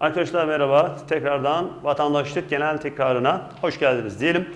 Arkadaşlar merhaba. Tekrardan vatandaşlık genel tekrarına hoş geldiniz diyelim.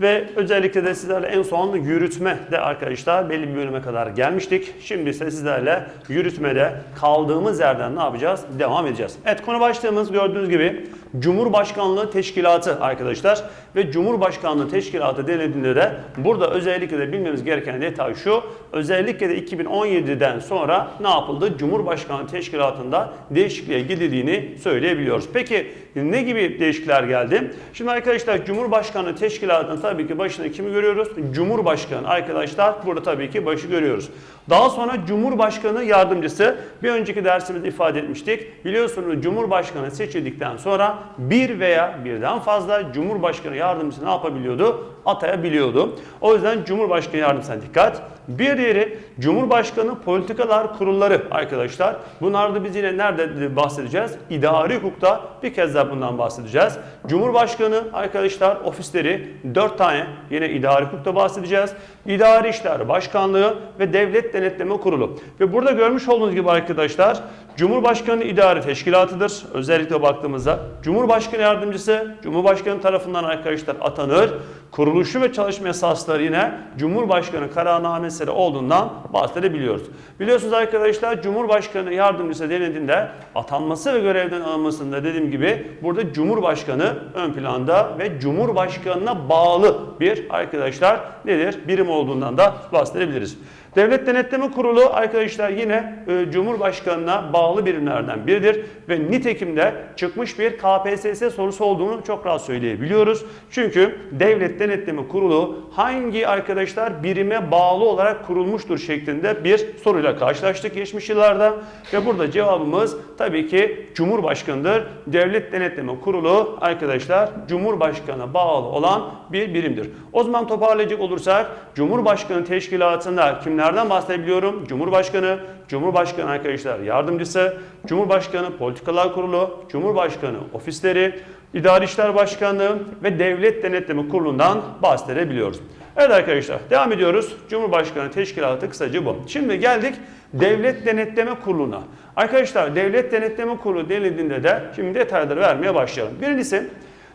Ve özellikle de sizlerle en son yürütme de arkadaşlar belli bir bölüme kadar gelmiştik. Şimdi ise sizlerle yürütmede kaldığımız yerden ne yapacağız? Devam edeceğiz. Evet konu başlığımız gördüğünüz gibi Cumhurbaşkanlığı Teşkilatı arkadaşlar. Ve Cumhurbaşkanlığı Teşkilatı denildiğinde de burada özellikle de bilmemiz gereken detay şu. Özellikle de 2017'den sonra ne yapıldı? Cumhurbaşkanlığı Teşkilatı'nda değişikliğe gidildiğini söyleyebiliyoruz. Peki ne gibi değişiklikler geldi? Şimdi arkadaşlar Cumhurbaşkanlığı Teşkilatı'nın tabii ki başında kimi görüyoruz? Cumhurbaşkanı arkadaşlar burada tabii ki başı görüyoruz. Daha sonra Cumhurbaşkanı yardımcısı bir önceki dersimizde ifade etmiştik. Biliyorsunuz Cumhurbaşkanı seçildikten sonra bir veya birden fazla Cumhurbaşkanı yardımcısı ne yapabiliyordu? Atayabiliyordu. O yüzden Cumhurbaşkanı yardımcısına dikkat. Bir diğeri Cumhurbaşkanı Politikalar Kurulları arkadaşlar. Bunlarda biz yine nerede bahsedeceğiz? İdari hukukta bir kez daha bundan bahsedeceğiz. Cumhurbaşkanı arkadaşlar ofisleri 4 tane yine idari hukukta bahsedeceğiz. İdari İşler Başkanlığı ve Devlet Denetleme Kurulu. Ve burada görmüş olduğunuz gibi arkadaşlar Cumhurbaşkanı İdari Teşkilatıdır. Özellikle baktığımızda Cumhurbaşkanı Yardımcısı Cumhurbaşkanı tarafından arkadaşlar atanır. Kuruluşu ve çalışma esasları yine Cumhurbaşkanı kararnamesi olduğundan bahsedebiliyoruz. Biliyorsunuz arkadaşlar Cumhurbaşkanı Yardımcısı denildiğinde atanması ve görevden alınmasında dediğim gibi burada Cumhurbaşkanı ön planda ve Cumhurbaşkanına bağlı bir arkadaşlar nedir? Birim olduğundan da bahsedebiliriz. Devlet Denetleme Kurulu arkadaşlar yine e, Cumhurbaşkanına bağlı birimlerden biridir ve nitekim de çıkmış bir KPSS sorusu olduğunu çok rahat söyleyebiliyoruz. Çünkü Devlet Denetleme Kurulu hangi arkadaşlar birime bağlı olarak kurulmuştur şeklinde bir soruyla karşılaştık geçmiş yıllarda ve burada cevabımız tabii ki Cumhurbaşkanıdır. Devlet Denetleme Kurulu arkadaşlar Cumhurbaşkanına bağlı olan bir birimdir. O zaman toparlayacak olursak Cumhurbaşkanı Teşkilatı'nda kimlerden bahsedebiliyorum? Cumhurbaşkanı, Cumhurbaşkanı arkadaşlar yardımcısı, Cumhurbaşkanı Politikalar Kurulu, Cumhurbaşkanı ofisleri, İdari İşler Başkanlığı ve Devlet Denetleme Kurulu'ndan bahsedebiliyoruz. Evet arkadaşlar devam ediyoruz. Cumhurbaşkanı Teşkilatı kısaca bu. Şimdi geldik Devlet Denetleme Kurulu'na. Arkadaşlar Devlet Denetleme Kurulu denildiğinde de şimdi detayları vermeye başlayalım. Birincisi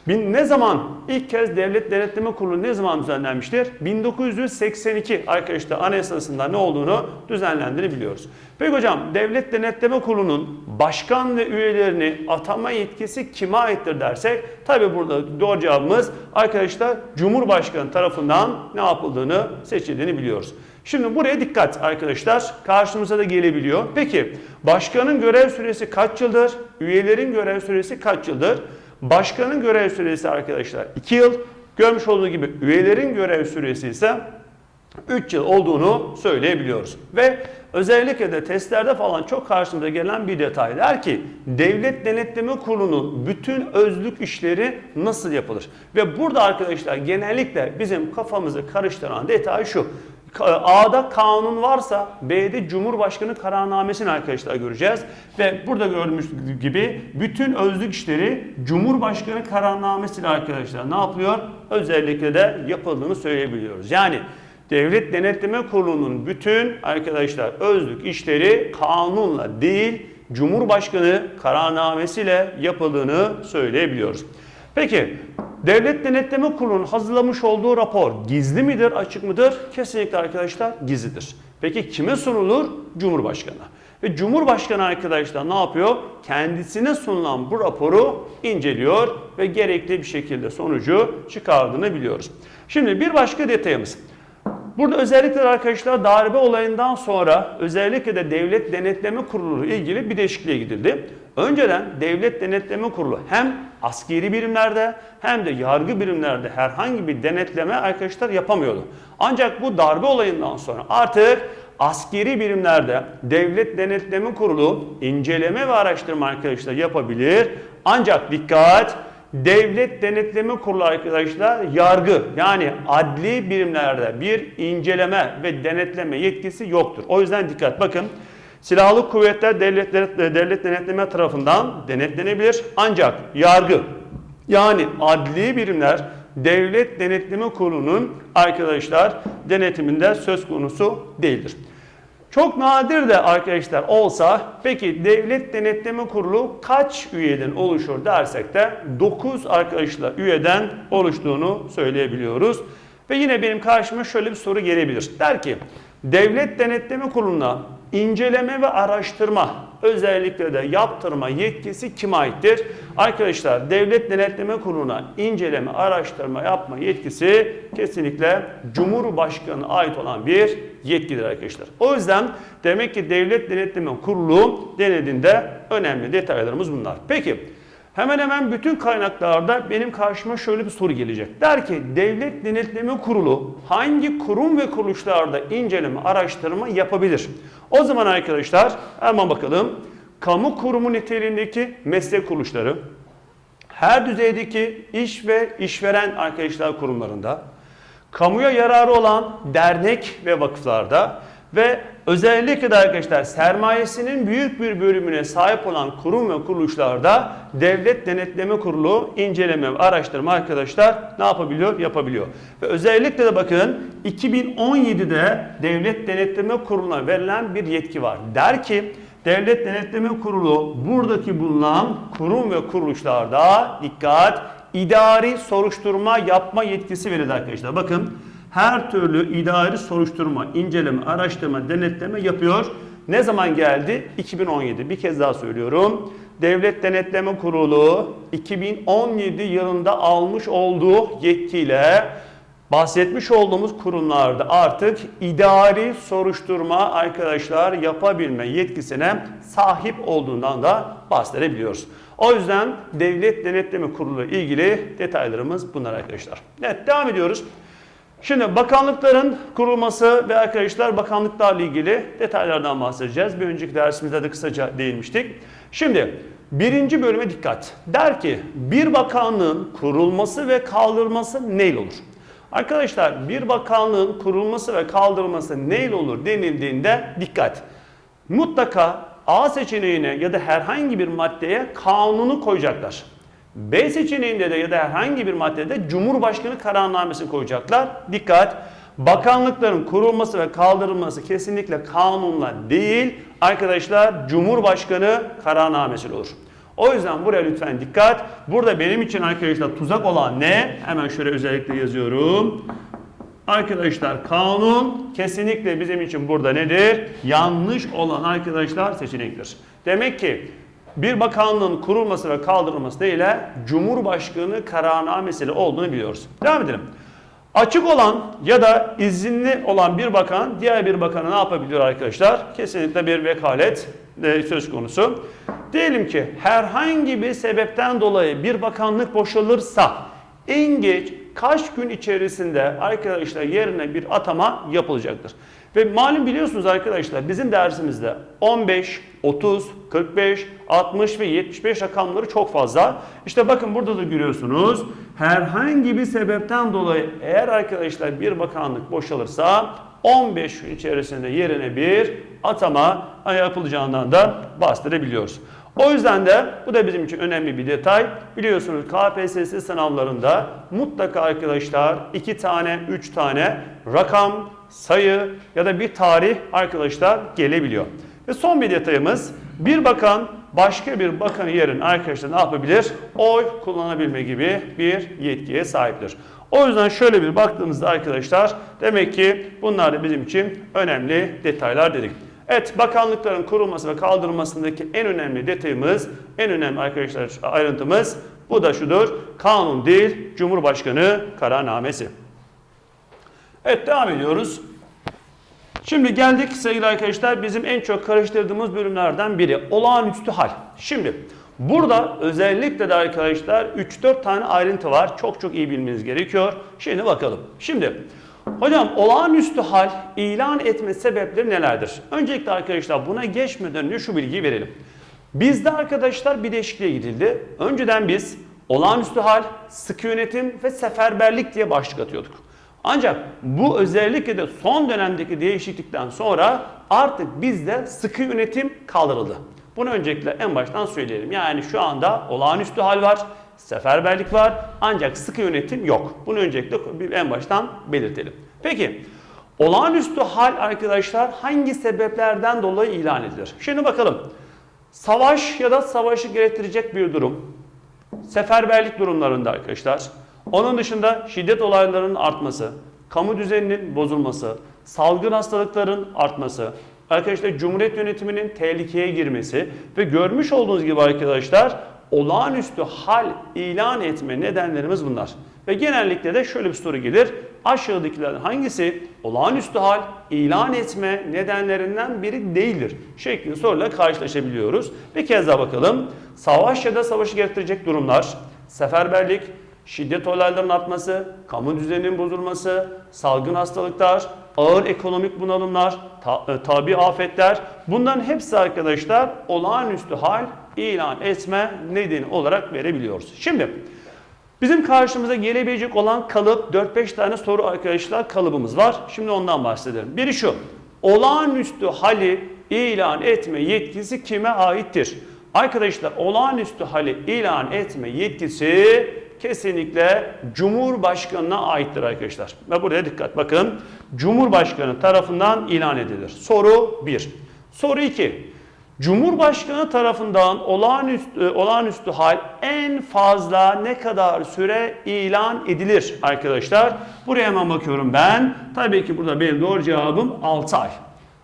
Bin, ne zaman ilk kez Devlet Denetleme Kurulu ne zaman düzenlenmiştir? 1982 arkadaşlar anayasasında ne olduğunu düzenlendiğini biliyoruz. Peki hocam Devlet Denetleme Kurulu'nun başkan ve üyelerini atama yetkisi kime aittir dersek tabi burada doğru cevabımız arkadaşlar Cumhurbaşkanı tarafından ne yapıldığını seçildiğini biliyoruz. Şimdi buraya dikkat arkadaşlar. Karşımıza da gelebiliyor. Peki başkanın görev süresi kaç yıldır? Üyelerin görev süresi kaç yıldır? Başkanın görev süresi arkadaşlar 2 yıl. Görmüş olduğu gibi üyelerin görev süresi ise 3 yıl olduğunu söyleyebiliyoruz. Ve özellikle de testlerde falan çok karşımıza gelen bir detay der ki Devlet Denetleme Kurulu'nun bütün özlük işleri nasıl yapılır? Ve burada arkadaşlar genellikle bizim kafamızı karıştıran detay şu. A'da kanun varsa B'de Cumhurbaşkanı kararnamesini arkadaşlar göreceğiz. Ve burada gördüğümüz gibi bütün özlük işleri Cumhurbaşkanı kararnamesiyle arkadaşlar ne yapıyor? Özellikle de yapıldığını söyleyebiliyoruz. Yani Devlet Denetleme Kurulu'nun bütün arkadaşlar özlük işleri kanunla değil Cumhurbaşkanı kararnamesiyle yapıldığını söyleyebiliyoruz. Peki Devlet Denetleme Kurulu'nun hazırlamış olduğu rapor gizli midir, açık mıdır? Kesinlikle arkadaşlar gizlidir. Peki kime sunulur? Cumhurbaşkanı. Ve Cumhurbaşkanı arkadaşlar ne yapıyor? Kendisine sunulan bu raporu inceliyor ve gerekli bir şekilde sonucu çıkardığını biliyoruz. Şimdi bir başka detayımız. Burada özellikle arkadaşlar darbe olayından sonra özellikle de Devlet Denetleme Kurulu ile ilgili bir değişikliğe gidildi. Önceden Devlet Denetleme Kurulu hem askeri birimlerde hem de yargı birimlerde herhangi bir denetleme arkadaşlar yapamıyordu. Ancak bu darbe olayından sonra artık askeri birimlerde Devlet Denetleme Kurulu inceleme ve araştırma arkadaşlar yapabilir. Ancak dikkat Devlet Denetleme Kurulu arkadaşlar yargı yani adli birimlerde bir inceleme ve denetleme yetkisi yoktur. O yüzden dikkat bakın. Silahlı kuvvetler devlet, devlet denetleme tarafından denetlenebilir. Ancak yargı yani adli birimler devlet denetleme kurulunun arkadaşlar denetiminde söz konusu değildir. Çok nadir de arkadaşlar olsa peki devlet denetleme kurulu kaç üyeden oluşur dersek de 9 arkadaşlar üyeden oluştuğunu söyleyebiliyoruz. Ve yine benim karşıma şöyle bir soru gelebilir. Der ki devlet denetleme kuruluna inceleme ve araştırma özellikle de yaptırma yetkisi kime aittir? Arkadaşlar devlet denetleme kuruluna inceleme araştırma yapma yetkisi kesinlikle Cumhurbaşkanı'na ait olan bir yetkidir arkadaşlar. O yüzden demek ki devlet denetleme kurulu denediğinde önemli detaylarımız bunlar. Peki Hemen hemen bütün kaynaklarda benim karşıma şöyle bir soru gelecek. Der ki devlet denetleme kurulu hangi kurum ve kuruluşlarda inceleme, araştırma yapabilir? O zaman arkadaşlar hemen bakalım. Kamu kurumu niteliğindeki meslek kuruluşları, her düzeydeki iş ve işveren arkadaşlar kurumlarında, kamuya yararı olan dernek ve vakıflarda ve özellikle de arkadaşlar sermayesinin büyük bir bölümüne sahip olan kurum ve kuruluşlarda devlet denetleme kurulu inceleme ve araştırma arkadaşlar ne yapabiliyor? Yapabiliyor. Ve özellikle de bakın 2017'de devlet denetleme kuruluna verilen bir yetki var. Der ki Devlet Denetleme Kurulu buradaki bulunan kurum ve kuruluşlarda dikkat idari soruşturma yapma yetkisi verir arkadaşlar. Bakın her türlü idari soruşturma, inceleme, araştırma, denetleme yapıyor. Ne zaman geldi? 2017. Bir kez daha söylüyorum. Devlet Denetleme Kurulu 2017 yılında almış olduğu yetkiyle bahsetmiş olduğumuz kurumlarda artık idari soruşturma arkadaşlar yapabilme yetkisine sahip olduğundan da bahsedebiliyoruz. O yüzden Devlet Denetleme Kurulu ilgili detaylarımız bunlar arkadaşlar. Evet devam ediyoruz. Şimdi bakanlıkların kurulması ve arkadaşlar bakanlıklarla ilgili detaylardan bahsedeceğiz. Bir önceki dersimizde de kısaca değinmiştik. Şimdi birinci bölüme dikkat. Der ki bir bakanlığın kurulması ve kaldırılması neyle olur? Arkadaşlar bir bakanlığın kurulması ve kaldırılması neyle olur denildiğinde dikkat. Mutlaka A seçeneğine ya da herhangi bir maddeye kanunu koyacaklar. B seçeneğinde de ya da herhangi bir maddede Cumhurbaşkanı kararnamesini koyacaklar. Dikkat! Bakanlıkların kurulması ve kaldırılması kesinlikle kanunla değil arkadaşlar Cumhurbaşkanı kararnamesiyle olur. O yüzden buraya lütfen dikkat. Burada benim için arkadaşlar tuzak olan ne? Hemen şöyle özellikle yazıyorum. Arkadaşlar kanun kesinlikle bizim için burada nedir? Yanlış olan arkadaşlar seçenektir. Demek ki bir bakanlığın kurulması ve kaldırılması değil Cumhurbaşkanı kararnamesiyle olduğunu biliyoruz. Devam edelim. Açık olan ya da izinli olan bir bakan diğer bir bakana ne yapabiliyor arkadaşlar? Kesinlikle bir vekalet e, söz konusu. Diyelim ki herhangi bir sebepten dolayı bir bakanlık boşalırsa en geç kaç gün içerisinde arkadaşlar yerine bir atama yapılacaktır. Ve malum biliyorsunuz arkadaşlar bizim dersimizde 15, 30, 45, 60 ve 75 rakamları çok fazla. İşte bakın burada da görüyorsunuz. Herhangi bir sebepten dolayı eğer arkadaşlar bir bakanlık boşalırsa 15 gün içerisinde yerine bir atama yapılacağından da bahsedebiliyoruz. O yüzden de bu da bizim için önemli bir detay. Biliyorsunuz KPSS sınavlarında mutlaka arkadaşlar iki tane, üç tane rakam, sayı ya da bir tarih arkadaşlar gelebiliyor. Ve son bir detayımız bir bakan başka bir bakanı yerin arkadaşlar ne yapabilir? Oy kullanabilme gibi bir yetkiye sahiptir. O yüzden şöyle bir baktığımızda arkadaşlar demek ki bunlar da bizim için önemli detaylar dedik. Evet bakanlıkların kurulması ve kaldırılmasındaki en önemli detayımız, en önemli arkadaşlar ayrıntımız bu da şudur. Kanun değil, Cumhurbaşkanı kararnamesi. Evet devam ediyoruz. Şimdi geldik sevgili arkadaşlar bizim en çok karıştırdığımız bölümlerden biri olağanüstü hal. Şimdi burada özellikle de arkadaşlar 3-4 tane ayrıntı var. Çok çok iyi bilmeniz gerekiyor. Şimdi bakalım. Şimdi hocam olağanüstü hal ilan etme sebepleri nelerdir? Öncelikle arkadaşlar buna geçmeden önce şu bilgiyi verelim. Bizde arkadaşlar bir değişikliğe gidildi. Önceden biz olağanüstü hal, sıkı yönetim ve seferberlik diye başlık atıyorduk. Ancak bu özellikle de son dönemdeki değişiklikten sonra artık bizde sıkı yönetim kaldırıldı. Bunu öncelikle en baştan söyleyelim. Yani şu anda olağanüstü hal var, seferberlik var ancak sıkı yönetim yok. Bunu öncelikle en baştan belirtelim. Peki Olağanüstü hal arkadaşlar hangi sebeplerden dolayı ilan edilir? Şimdi bakalım. Savaş ya da savaşı gerektirecek bir durum. Seferberlik durumlarında arkadaşlar. Onun dışında şiddet olaylarının artması, kamu düzeninin bozulması, salgın hastalıkların artması, arkadaşlar Cumhuriyet yönetiminin tehlikeye girmesi ve görmüş olduğunuz gibi arkadaşlar olağanüstü hal ilan etme nedenlerimiz bunlar. Ve genellikle de şöyle bir soru gelir. Aşağıdakilerden hangisi olağanüstü hal ilan etme nedenlerinden biri değildir? Şeklinde soruyla karşılaşabiliyoruz. Bir kez daha bakalım. Savaş ya da savaşı gerektirecek durumlar, seferberlik, şiddet olaylarının artması, kamu düzeninin bozulması, salgın hastalıklar, ağır ekonomik bunalımlar, ta, e, tabi afetler bunların hepsi arkadaşlar olağanüstü hal ilan etme nedeni olarak verebiliyoruz. Şimdi bizim karşımıza gelebilecek olan kalıp 4-5 tane soru arkadaşlar kalıbımız var. Şimdi ondan bahsedelim. Biri şu. Olağanüstü hali ilan etme yetkisi kime aittir? Arkadaşlar olağanüstü hali ilan etme yetkisi kesinlikle Cumhurbaşkanına aittir arkadaşlar. Ve buraya dikkat bakın. Cumhurbaşkanı tarafından ilan edilir. Soru 1. Soru 2. Cumhurbaşkanı tarafından olağanüstü, olağanüstü hal en fazla ne kadar süre ilan edilir arkadaşlar? Buraya hemen bakıyorum ben. Tabii ki burada benim doğru cevabım 6 ay.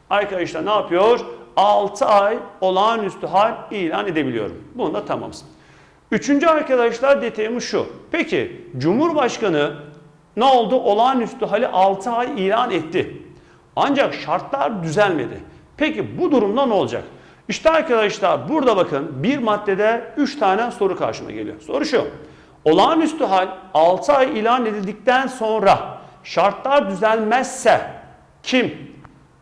Arkadaşlar ne yapıyor? 6 ay olağanüstü hal ilan edebiliyorum. Bunu da tamamsın. Üçüncü arkadaşlar detayımız şu. Peki Cumhurbaşkanı ne oldu? Olağanüstü hali 6 ay ilan etti. Ancak şartlar düzelmedi. Peki bu durumda ne olacak? İşte arkadaşlar burada bakın bir maddede 3 tane soru karşıma geliyor. Soru şu. Olağanüstü hal 6 ay ilan edildikten sonra şartlar düzelmezse kim,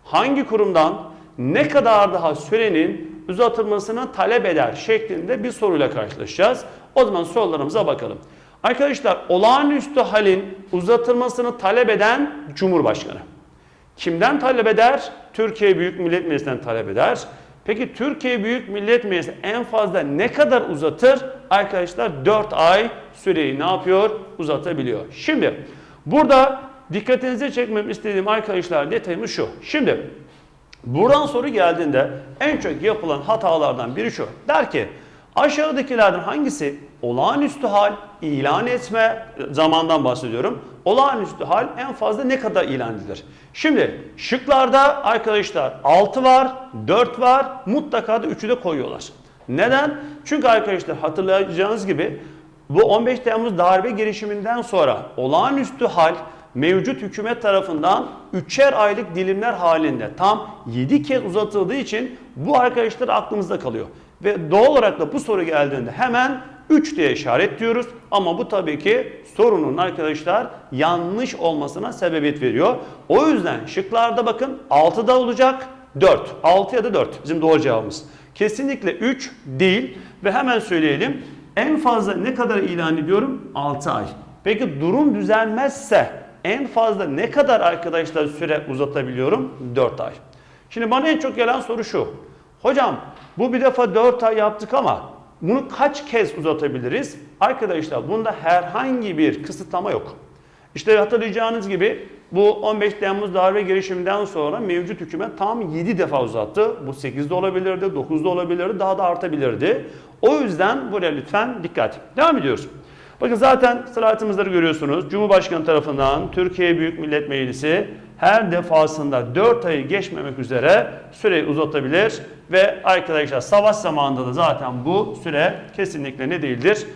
hangi kurumdan ne kadar daha sürenin uzatılmasını talep eder şeklinde bir soruyla karşılaşacağız. O zaman sorularımıza bakalım. Arkadaşlar olağanüstü halin uzatılmasını talep eden Cumhurbaşkanı. Kimden talep eder? Türkiye Büyük Millet Meclisi'nden talep eder. Peki Türkiye Büyük Millet Meclisi en fazla ne kadar uzatır? Arkadaşlar 4 ay süreyi ne yapıyor? Uzatabiliyor. Şimdi burada dikkatinizi çekmem istediğim arkadaşlar detayımız şu. Şimdi buradan soru geldiğinde en çok yapılan hatalardan biri şu. Der ki aşağıdakilerden hangisi olağanüstü hal ilan etme zamandan bahsediyorum. Olağanüstü hal en fazla ne kadar ilan edilir? Şimdi şıklarda arkadaşlar 6 var, 4 var, mutlaka da 3'ü de koyuyorlar. Neden? Çünkü arkadaşlar hatırlayacağınız gibi bu 15 Temmuz darbe girişiminden sonra olağanüstü hal mevcut hükümet tarafından 3'er aylık dilimler halinde tam 7 kez uzatıldığı için bu arkadaşlar aklımızda kalıyor. Ve doğal olarak da bu soru geldiğinde hemen 3 diye işaret diyoruz. Ama bu tabii ki sorunun arkadaşlar yanlış olmasına sebebiyet veriyor. O yüzden şıklarda bakın 6'da olacak 4. 6 ya da 4 bizim doğru cevabımız. Kesinlikle 3 değil ve hemen söyleyelim. En fazla ne kadar ilan ediyorum? 6 ay. Peki durum düzelmezse en fazla ne kadar arkadaşlar süre uzatabiliyorum? 4 ay. Şimdi bana en çok gelen soru şu. Hocam bu bir defa 4 ay yaptık ama bunu kaç kez uzatabiliriz? Arkadaşlar bunda herhangi bir kısıtlama yok. İşte hatırlayacağınız gibi bu 15 Temmuz darbe girişiminden sonra mevcut hükümet tam 7 defa uzattı. Bu 8'de olabilirdi, 9'da olabilirdi, daha da artabilirdi. O yüzden buraya lütfen dikkat. Devam ediyoruz. Bakın zaten slaytımızları görüyorsunuz. Cumhurbaşkanı tarafından Türkiye Büyük Millet Meclisi her defasında 4 ayı geçmemek üzere süreyi uzatabilir ve arkadaşlar savaş zamanında da zaten bu süre kesinlikle ne değildir?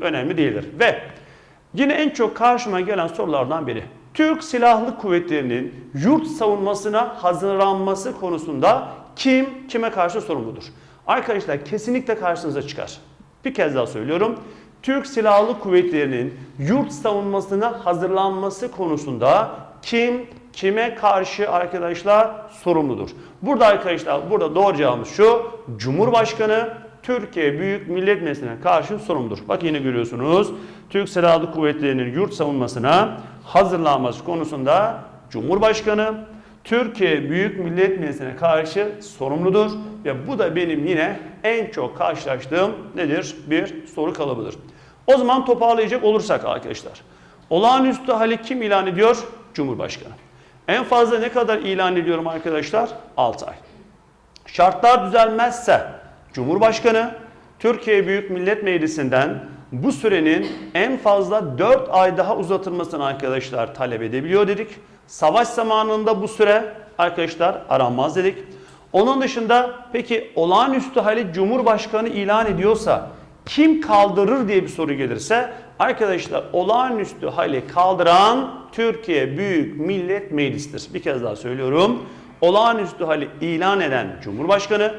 Önemli değildir. Ve yine en çok karşıma gelen sorulardan biri. Türk Silahlı Kuvvetleri'nin yurt savunmasına hazırlanması konusunda kim kime karşı sorumludur? Arkadaşlar kesinlikle karşınıza çıkar. Bir kez daha söylüyorum. Türk Silahlı Kuvvetleri'nin yurt savunmasına hazırlanması konusunda kim kime karşı arkadaşlar sorumludur? Burada arkadaşlar burada doğru cevabımız şu. Cumhurbaşkanı Türkiye Büyük Millet Meclisi'ne karşı sorumludur. Bak yine görüyorsunuz. Türk Silahlı Kuvvetleri'nin yurt savunmasına hazırlanması konusunda Cumhurbaşkanı Türkiye Büyük Millet Meclisi'ne karşı sorumludur ve bu da benim yine en çok karşılaştığım nedir? Bir soru kalıbıdır. O zaman toparlayacak olursak arkadaşlar. Olağanüstü hali kim ilan ediyor? Cumhurbaşkanı. En fazla ne kadar ilan ediyorum arkadaşlar? 6 ay. Şartlar düzelmezse Cumhurbaşkanı Türkiye Büyük Millet Meclisi'nden bu sürenin en fazla 4 ay daha uzatılmasını arkadaşlar talep edebiliyor dedik. Savaş zamanında bu süre arkadaşlar aranmaz dedik. Onun dışında peki olağanüstü hali Cumhurbaşkanı ilan ediyorsa kim kaldırır diye bir soru gelirse arkadaşlar olağanüstü hali kaldıran Türkiye Büyük Millet Meclisi'dir. Bir kez daha söylüyorum. Olağanüstü hali ilan eden Cumhurbaşkanı,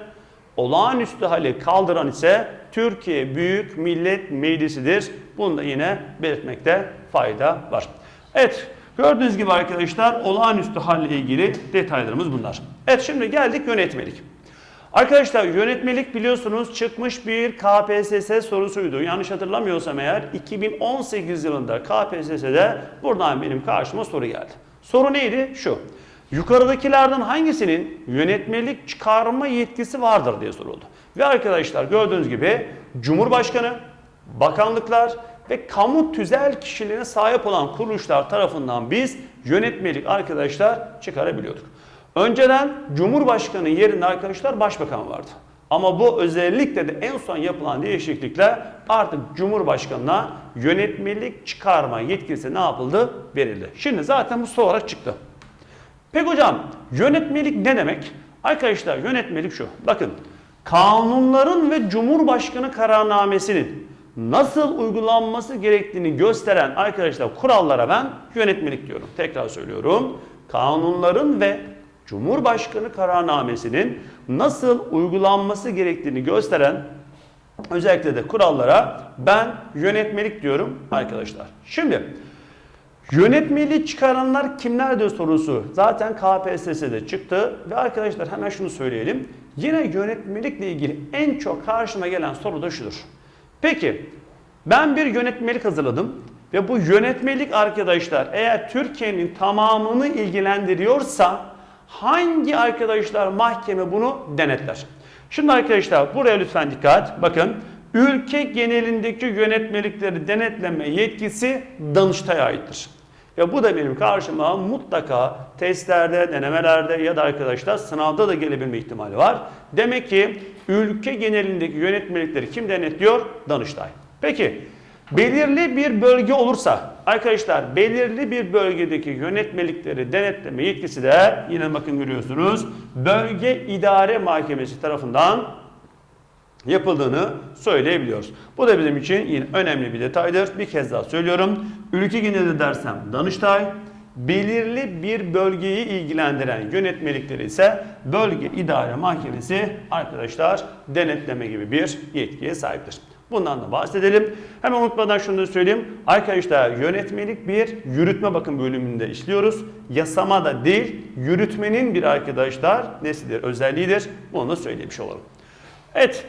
olağanüstü hali kaldıran ise Türkiye Büyük Millet Meclisi'dir. Bunu da yine belirtmekte fayda var. Evet, gördüğünüz gibi arkadaşlar olağanüstü halle ilgili detaylarımız bunlar. Evet, şimdi geldik yönetmelik. Arkadaşlar yönetmelik biliyorsunuz çıkmış bir KPSS sorusuydu. Yanlış hatırlamıyorsam eğer 2018 yılında KPSS'de buradan benim karşıma soru geldi. Soru neydi? Şu. Yukarıdakilerden hangisinin yönetmelik çıkarma yetkisi vardır diye soruldu. Ve arkadaşlar gördüğünüz gibi Cumhurbaşkanı, bakanlıklar ve kamu tüzel kişiliğine sahip olan kuruluşlar tarafından biz yönetmelik arkadaşlar çıkarabiliyorduk. Önceden Cumhurbaşkanı yerine arkadaşlar Başbakan vardı. Ama bu özellikle de en son yapılan değişiklikle artık Cumhurbaşkanına yönetmelik çıkarma yetkisi ne yapıldı? Verildi. Şimdi zaten bu soru olarak çıktı. Peki hocam yönetmelik ne demek? Arkadaşlar yönetmelik şu. Bakın kanunların ve Cumhurbaşkanı kararnamesinin nasıl uygulanması gerektiğini gösteren arkadaşlar kurallara ben yönetmelik diyorum. Tekrar söylüyorum. Kanunların ve Cumhurbaşkanı kararnamesinin nasıl uygulanması gerektiğini gösteren özellikle de kurallara ben yönetmelik diyorum arkadaşlar. Şimdi Yönetmeliği çıkaranlar kimlerdir sorusu zaten KPSS'de çıktı ve arkadaşlar hemen şunu söyleyelim. Yine yönetmelikle ilgili en çok karşıma gelen soru da şudur. Peki ben bir yönetmelik hazırladım ve bu yönetmelik arkadaşlar eğer Türkiye'nin tamamını ilgilendiriyorsa hangi arkadaşlar mahkeme bunu denetler? Şimdi arkadaşlar buraya lütfen dikkat. Bakın ülke genelindeki yönetmelikleri denetleme yetkisi Danıştay'a aittir. Ve bu da benim karşıma mutlaka testlerde, denemelerde ya da arkadaşlar sınavda da gelebilme ihtimali var. Demek ki ülke genelindeki yönetmelikleri kim denetliyor? Danıştay. Peki belirli bir bölge olursa arkadaşlar belirli bir bölgedeki yönetmelikleri denetleme yetkisi de yine bakın görüyorsunuz bölge idare mahkemesi tarafından yapıldığını söyleyebiliyoruz. Bu da bizim için yine önemli bir detaydır. Bir kez daha söylüyorum. Ülke genelinde dersem Danıştay, belirli bir bölgeyi ilgilendiren yönetmelikleri ise bölge idare mahkemesi arkadaşlar denetleme gibi bir yetkiye sahiptir. Bundan da bahsedelim. Hemen unutmadan şunu da söyleyeyim. Arkadaşlar yönetmelik bir yürütme bakım bölümünde işliyoruz. Yasama da değil, yürütmenin bir arkadaşlar nesidir, özelliğidir. Bunu da söylemiş olalım. Evet,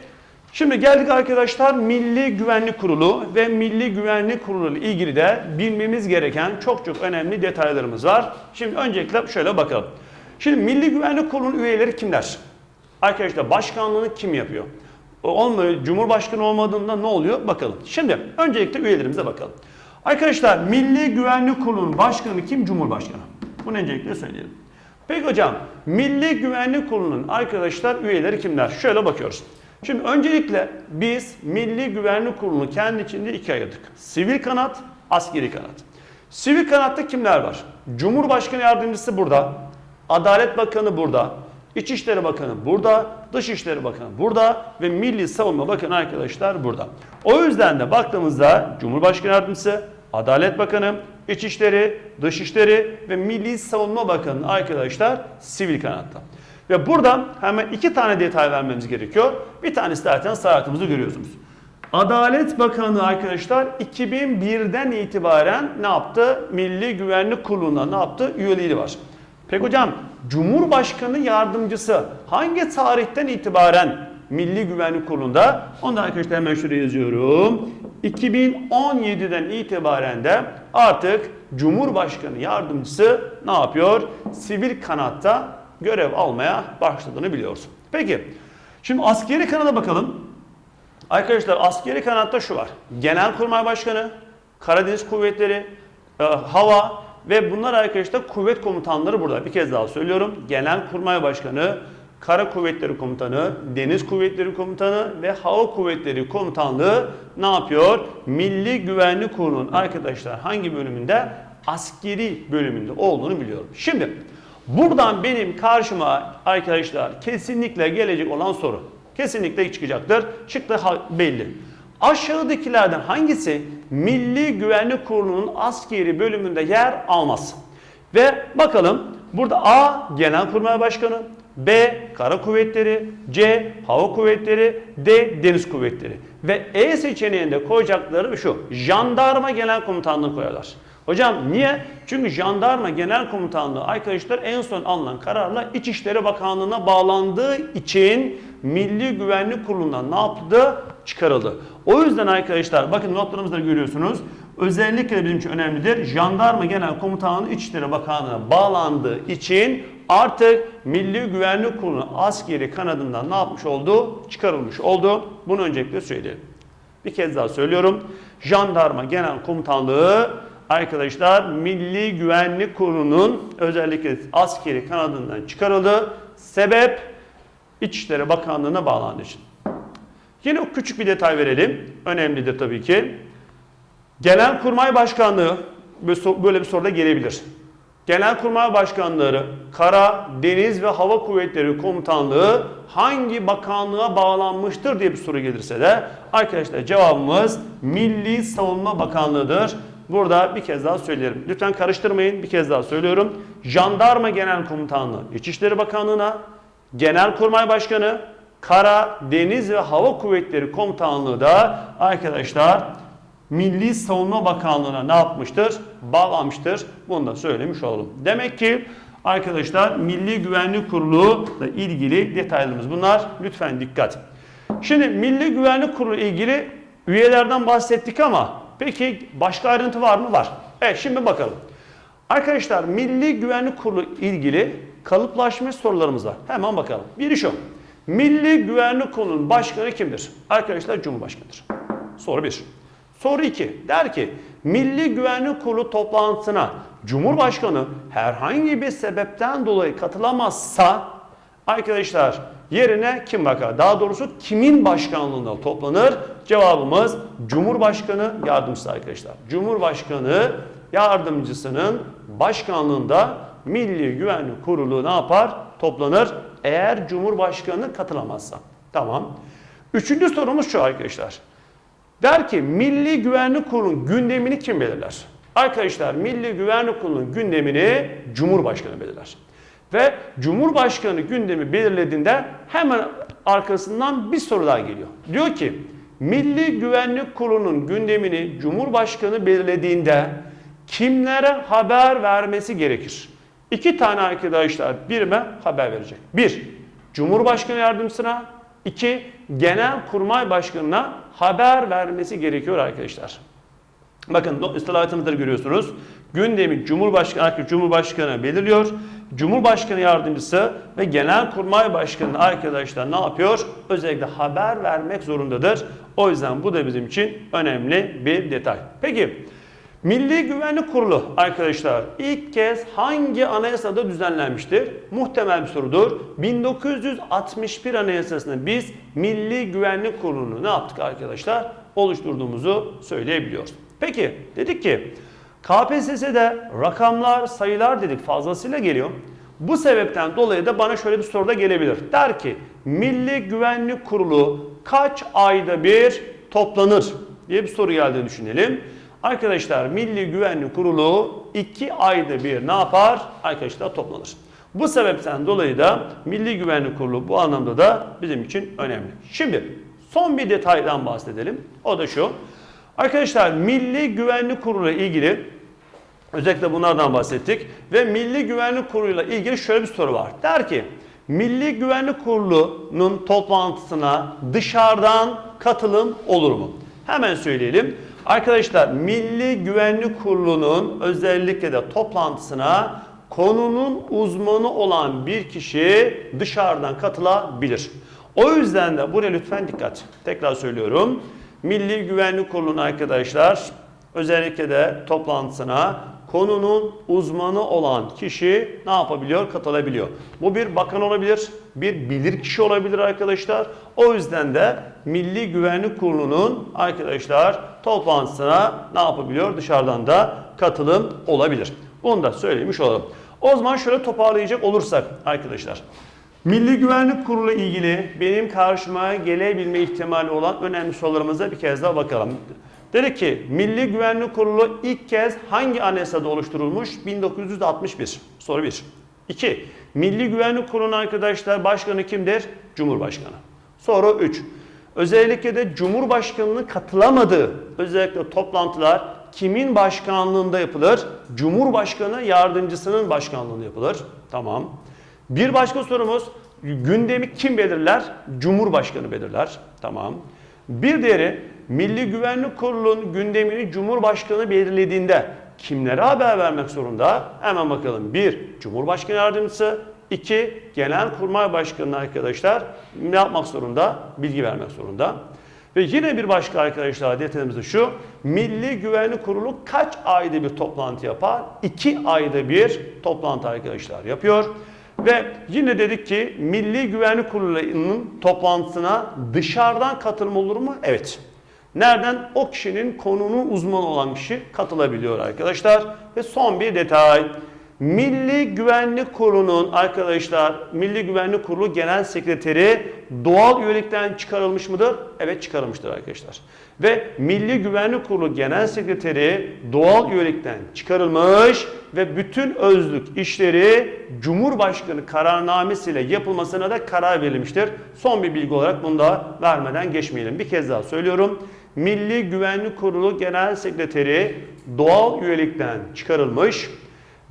Şimdi geldik arkadaşlar Milli Güvenlik Kurulu ve Milli Güvenlik Kurulu ile ilgili de bilmemiz gereken çok çok önemli detaylarımız var. Şimdi öncelikle şöyle bakalım. Şimdi Milli Güvenlik Kurulu'nun üyeleri kimler? Arkadaşlar başkanlığını kim yapıyor? Olmuyor, Cumhurbaşkanı olmadığında ne oluyor? Bakalım. Şimdi öncelikle üyelerimize bakalım. Arkadaşlar Milli Güvenlik Kurulu'nun başkanı kim? Cumhurbaşkanı. Bunu öncelikle söyleyelim. Peki hocam Milli Güvenlik Kurulu'nun arkadaşlar üyeleri kimler? Şöyle bakıyoruz. Şimdi öncelikle biz Milli Güvenlik Kurulu'nu kendi içinde ikiye ayırdık. Sivil kanat, askeri kanat. Sivil kanatta kimler var? Cumhurbaşkanı Yardımcısı burada, Adalet Bakanı burada, İçişleri Bakanı burada, Dışişleri Bakanı burada ve Milli Savunma Bakanı arkadaşlar burada. O yüzden de baktığımızda Cumhurbaşkanı Yardımcısı, Adalet Bakanı, İçişleri, Dışişleri ve Milli Savunma Bakanı arkadaşlar sivil kanatta. Ve buradan hemen iki tane detay vermemiz gerekiyor. Bir tanesi zaten sayatımızı görüyorsunuz. Adalet Bakanı arkadaşlar 2001'den itibaren ne yaptı? Milli Güvenlik Kurulu'nda ne yaptı? Üyeliği var. Peki hocam Cumhurbaşkanı Yardımcısı hangi tarihten itibaren Milli Güvenlik Kurulu'nda? Onu da arkadaşlar hemen şuraya yazıyorum. 2017'den itibaren de artık Cumhurbaşkanı Yardımcısı ne yapıyor? Sivil kanatta görev almaya başladığını biliyoruz. Peki şimdi askeri kanada bakalım. Arkadaşlar askeri kanatta şu var. Genelkurmay Başkanı, Karadeniz Kuvvetleri, e, Hava ve bunlar arkadaşlar kuvvet komutanları burada. Bir kez daha söylüyorum. Genelkurmay Başkanı, Kara Kuvvetleri Komutanı, Deniz Kuvvetleri Komutanı ve Hava Kuvvetleri Komutanlığı ne yapıyor? Milli Güvenlik Kurulu'nun arkadaşlar hangi bölümünde? Askeri bölümünde olduğunu biliyorum. Şimdi buradan benim karşıma arkadaşlar kesinlikle gelecek olan soru. Kesinlikle çıkacaktır. Çıktı belli. Aşağıdakilerden hangisi Milli Güvenlik Kurulu'nun askeri bölümünde yer almaz? Ve bakalım burada A Genelkurmay Başkanı, B Kara Kuvvetleri, C Hava Kuvvetleri, D Deniz Kuvvetleri. Ve E seçeneğinde koyacakları şu. Jandarma Genel Komutanlığı koyarlar. Hocam niye? Çünkü Jandarma Genel Komutanlığı arkadaşlar en son alınan kararla İçişleri Bakanlığı'na bağlandığı için Milli Güvenlik Kurulu'ndan ne yaptı? Çıkarıldı. O yüzden arkadaşlar bakın notlarımızda görüyorsunuz. Özellikle bizim için önemlidir. Jandarma Genel Komutanlığı İçişleri Bakanlığı'na bağlandığı için artık Milli Güvenlik Kurulu'nun askeri kanadından ne yapmış oldu? Çıkarılmış oldu. Bunu öncelikle söyleyelim. Bir kez daha söylüyorum. Jandarma Genel Komutanlığı arkadaşlar Milli Güvenlik Kurulu'nun özellikle askeri kanadından çıkarıldı. Sebep İçişleri Bakanlığı'na bağlandığı için. Yine küçük bir detay verelim. Önemlidir tabii ki. Genelkurmay Başkanlığı böyle bir soruda gelebilir. Genelkurmay Başkanları, Kara, Deniz ve Hava Kuvvetleri Komutanlığı hangi bakanlığa bağlanmıştır diye bir soru gelirse de arkadaşlar cevabımız Milli Savunma Bakanlığı'dır. Burada bir kez daha söylerim. Lütfen karıştırmayın. Bir kez daha söylüyorum. Jandarma Genel Komutanlığı İçişleri Bakanlığı'na, Genelkurmay Başkanı, Kara, Deniz ve Hava Kuvvetleri Komutanlığı da arkadaşlar Milli Savunma Bakanlığı'na ne yapmıştır? Bağlanmıştır. Bunu da söylemiş olalım. Demek ki arkadaşlar Milli Güvenlik Kurulu ile ilgili detaylarımız bunlar. Lütfen dikkat. Şimdi Milli Güvenlik Kurulu ile ilgili üyelerden bahsettik ama peki başka ayrıntı var mı? Var. Evet şimdi bakalım. Arkadaşlar Milli Güvenlik Kurulu ilgili kalıplaşmış sorularımız var. Hemen bakalım. Biri şu. Milli Güvenlik Kurulu'nun başkanı kimdir? Arkadaşlar Cumhurbaşkanıdır. Soru 1. Soru 2. Der ki Milli Güvenlik Kurulu toplantısına Cumhurbaşkanı herhangi bir sebepten dolayı katılamazsa arkadaşlar yerine kim bakar? Daha doğrusu kimin başkanlığında toplanır? Cevabımız Cumhurbaşkanı yardımcısı arkadaşlar. Cumhurbaşkanı yardımcısının başkanlığında Milli Güvenlik Kurulu ne yapar? Toplanır eğer Cumhurbaşkanı katılamazsa. Tamam. Üçüncü sorumuz şu arkadaşlar. Der ki Milli Güvenlik Kurulu'nun gündemini kim belirler? Arkadaşlar Milli Güvenlik Kurulu'nun gündemini Cumhurbaşkanı belirler. Ve Cumhurbaşkanı gündemi belirlediğinde hemen arkasından bir soru daha geliyor. Diyor ki Milli Güvenlik Kurulu'nun gündemini Cumhurbaşkanı belirlediğinde kimlere haber vermesi gerekir? İki tane arkadaşlar birime haber verecek. Bir, Cumhurbaşkanı yardımcısına. iki Genel Kurmay Başkanı'na haber vermesi gerekiyor arkadaşlar. Bakın istilahatımızda görüyorsunuz. Gündemi Cumhurbaşkanı, Cumhurbaşkanı belirliyor. Cumhurbaşkanı yardımcısı ve Genelkurmay Başkanı arkadaşlar ne yapıyor? Özellikle haber vermek zorundadır. O yüzden bu da bizim için önemli bir detay. Peki Milli Güvenlik Kurulu arkadaşlar ilk kez hangi anayasada düzenlenmiştir? Muhtemel bir sorudur. 1961 anayasasında biz Milli Güvenlik Kurulu'nu ne yaptık arkadaşlar? Oluşturduğumuzu söyleyebiliyoruz. Peki dedik ki KPSS'de rakamlar, sayılar dedik fazlasıyla geliyor. Bu sebepten dolayı da bana şöyle bir soru da gelebilir. Der ki Milli Güvenlik Kurulu kaç ayda bir toplanır diye bir soru geldiğini düşünelim. Arkadaşlar Milli Güvenlik Kurulu 2 ayda bir ne yapar? Arkadaşlar toplanır. Bu sebepten dolayı da Milli Güvenlik Kurulu bu anlamda da bizim için önemli. Şimdi son bir detaydan bahsedelim. O da şu. Arkadaşlar Milli Güvenlik Kurulu ile ilgili özellikle bunlardan bahsettik ve Milli Güvenlik Kurulu ile ilgili şöyle bir soru var. Der ki Milli Güvenlik Kurulu'nun toplantısına dışarıdan katılım olur mu? Hemen söyleyelim. Arkadaşlar Milli Güvenlik Kurulu'nun özellikle de toplantısına konunun uzmanı olan bir kişi dışarıdan katılabilir. O yüzden de buraya lütfen dikkat. Tekrar söylüyorum. Milli Güvenlik Kurulu'nun arkadaşlar özellikle de toplantısına konunun uzmanı olan kişi ne yapabiliyor? Katılabiliyor. Bu bir bakan olabilir, bir bilirkişi olabilir arkadaşlar. O yüzden de Milli Güvenlik Kurulu'nun arkadaşlar toplantısına ne yapabiliyor? Dışarıdan da katılım olabilir. Bunu da söylemiş olalım. O zaman şöyle toparlayacak olursak arkadaşlar. Milli Güvenlik Kurulu ilgili benim karşıma gelebilme ihtimali olan önemli sorularımıza bir kez daha bakalım. Dedi ki Milli Güvenlik Kurulu ilk kez hangi anayasada oluşturulmuş? 1961. Soru 1. 2. Milli Güvenlik Kurulu'nun arkadaşlar başkanı kimdir? Cumhurbaşkanı. Soru 3. Özellikle de Cumhurbaşkanı'nın katılamadığı özellikle toplantılar kimin başkanlığında yapılır? Cumhurbaşkanı yardımcısının başkanlığında yapılır. Tamam. Bir başka sorumuz gündemi kim belirler? Cumhurbaşkanı belirler. Tamam. Bir diğeri Milli Güvenlik Kurulu'nun gündemini Cumhurbaşkanı belirlediğinde kimlere haber vermek zorunda? Hemen bakalım. Bir, Cumhurbaşkanı Yardımcısı. iki Genelkurmay Başkanı arkadaşlar ne yapmak zorunda? Bilgi vermek zorunda. Ve yine bir başka arkadaşlar detayımız da şu. Milli Güvenlik Kurulu kaç ayda bir toplantı yapar? İki ayda bir toplantı arkadaşlar yapıyor. Ve yine dedik ki Milli Güvenlik Kurulu'nun toplantısına dışarıdan katılım olur mu? Evet. Nereden? O kişinin konunun uzmanı olan kişi katılabiliyor arkadaşlar. Ve son bir detay. Milli Güvenlik Kurulu'nun arkadaşlar Milli Güvenlik Kurulu Genel Sekreteri doğal üyelikten çıkarılmış mıdır? Evet çıkarılmıştır arkadaşlar. Ve Milli Güvenlik Kurulu Genel Sekreteri doğal üyelikten çıkarılmış ve bütün özlük işleri Cumhurbaşkanı kararnamesiyle yapılmasına da karar verilmiştir. Son bir bilgi olarak bunu da vermeden geçmeyelim. Bir kez daha söylüyorum. Milli Güvenlik Kurulu Genel Sekreteri doğal üyelikten çıkarılmış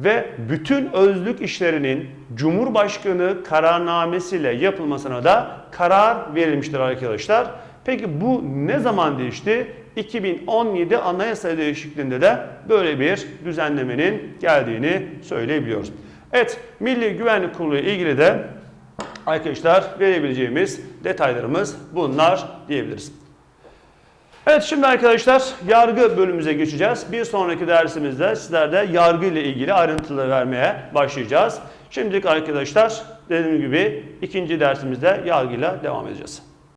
ve bütün özlük işlerinin Cumhurbaşkanı kararnamesiyle yapılmasına da karar verilmiştir arkadaşlar. Peki bu ne zaman değişti? 2017 anayasa değişikliğinde de böyle bir düzenlemenin geldiğini söyleyebiliyoruz. Evet, Milli Güvenlik Kurulu ile ilgili de arkadaşlar verebileceğimiz detaylarımız bunlar diyebiliriz. Evet şimdi arkadaşlar yargı bölümümüze geçeceğiz. Bir sonraki dersimizde sizlerde yargı ile ilgili ayrıntıları vermeye başlayacağız. Şimdilik arkadaşlar dediğim gibi ikinci dersimizde yargıyla devam edeceğiz.